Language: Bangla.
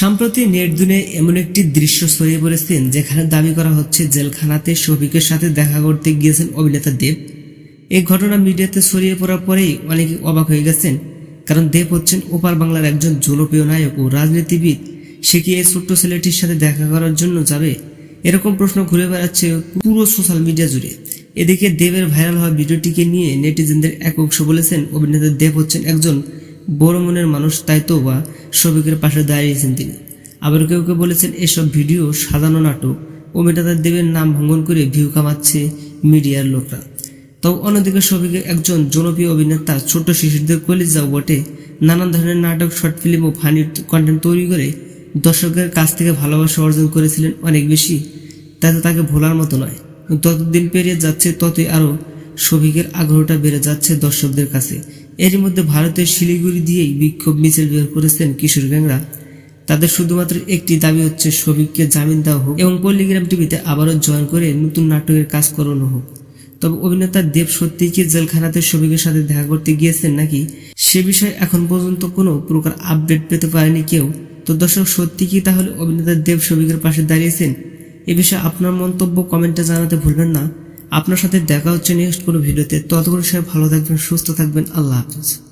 সম্প্রতি নেট দুনিয়ায় এমন একটি দৃশ্য ছড়িয়ে পড়েছেন যেখানে দাবি করা হচ্ছে জেলখানাতে শফিকের সাথে দেখা করতে গিয়েছেন অভিনেতা দেব। এই ঘটনা মিডিয়াতে ছড়িয়ে পড়ার পরেই অনেকে অবাক হয়ে গেছেন, কারণ দেব হচ্ছেন ওপার বাংলার একজন জনপ্রিয় নায়ক ও রাজনীতিবিদ। সে কি এই ছোট্ট ছেলেটির সাথে দেখা করার জন্য যাবে? এরকম প্রশ্ন ঘুরে বেড়াচ্ছে পুরো সোশ্যাল মিডিয়া জুড়ে। এদিকে দেবের ভাইরাল হওয়া ভিডিওটিকে নিয়ে নেটিজেনদের এক অংশ বলেছেন, অভিনেতা দেব হচ্ছেন একজন বড় মনের মানুষ তাই তো বা শফিকের পাশে দাঁড়িয়েছেন তিনি। আবার কেউ কেউ বলেছেন, এসব ভিডিও, সাজানো নাটক অভিনেতা দেবের নাম ভঙ্গন করে ভিউ কামাচ্ছে মিডিয়ার লোকরা। তবে অন্যদিকে শফিকের একজন জনপ্রিয় অভিনেতা ছোট শিশুদের কলিজাও বটে। নানান ধরনের নাটক, শর্ট ফিল্ম ও ফানি কন্টেন্ট তৈরি করে দর্শকের কাছ থেকে ভালোবাসা অর্জন করেছিলেন অনেক বেশি। তাতে তাকে ভোলার মতো নয়। ততদিন পেরিয়ে যাচ্ছে, ততই আরও শফিকের আগ্রহটা বেড়ে যাচ্ছে দর্শকদের কাছে। এর মধ্যে ভারতের শিলিগুড়ি দিয়েই বিক্ষোভ মিছিল বের করেছেন কিশোর গ্যাংরা। তাদের শুধুমাত্র একটি দাবি হচ্ছে শফিককে জামিন দেওয়া হোক এবং পল্লিগ্রাম টিভিতে আবারও জয়েন করে নতুন নাটকের কাজ করানো হোক। তবে অভিনেতা দেব সত্যি কি জেলখানাতে শফিকের সাথে দেখা করতে গিয়েছেন নাকি, সে বিষয়ে এখন পর্যন্ত কোনো প্রকার আপডেট পেতে পারেনি কেউ। তো দর্শক, সত্যি কি তাহলে অভিনেতা দেব শফিকের পাশে দাঁড়িয়েছেন? এ বিষয়ে আপনার মন্তব্য কমেন্টে জানাতে ভুলবেন না। আপনার সাথে দেখা হচ্ছে নেক্সট কোনো ভিডিওতে। ততক্ষণ সবাই ভালো থাকবেন, সুস্থ থাকবেন। আল্লাহ হাফিজ।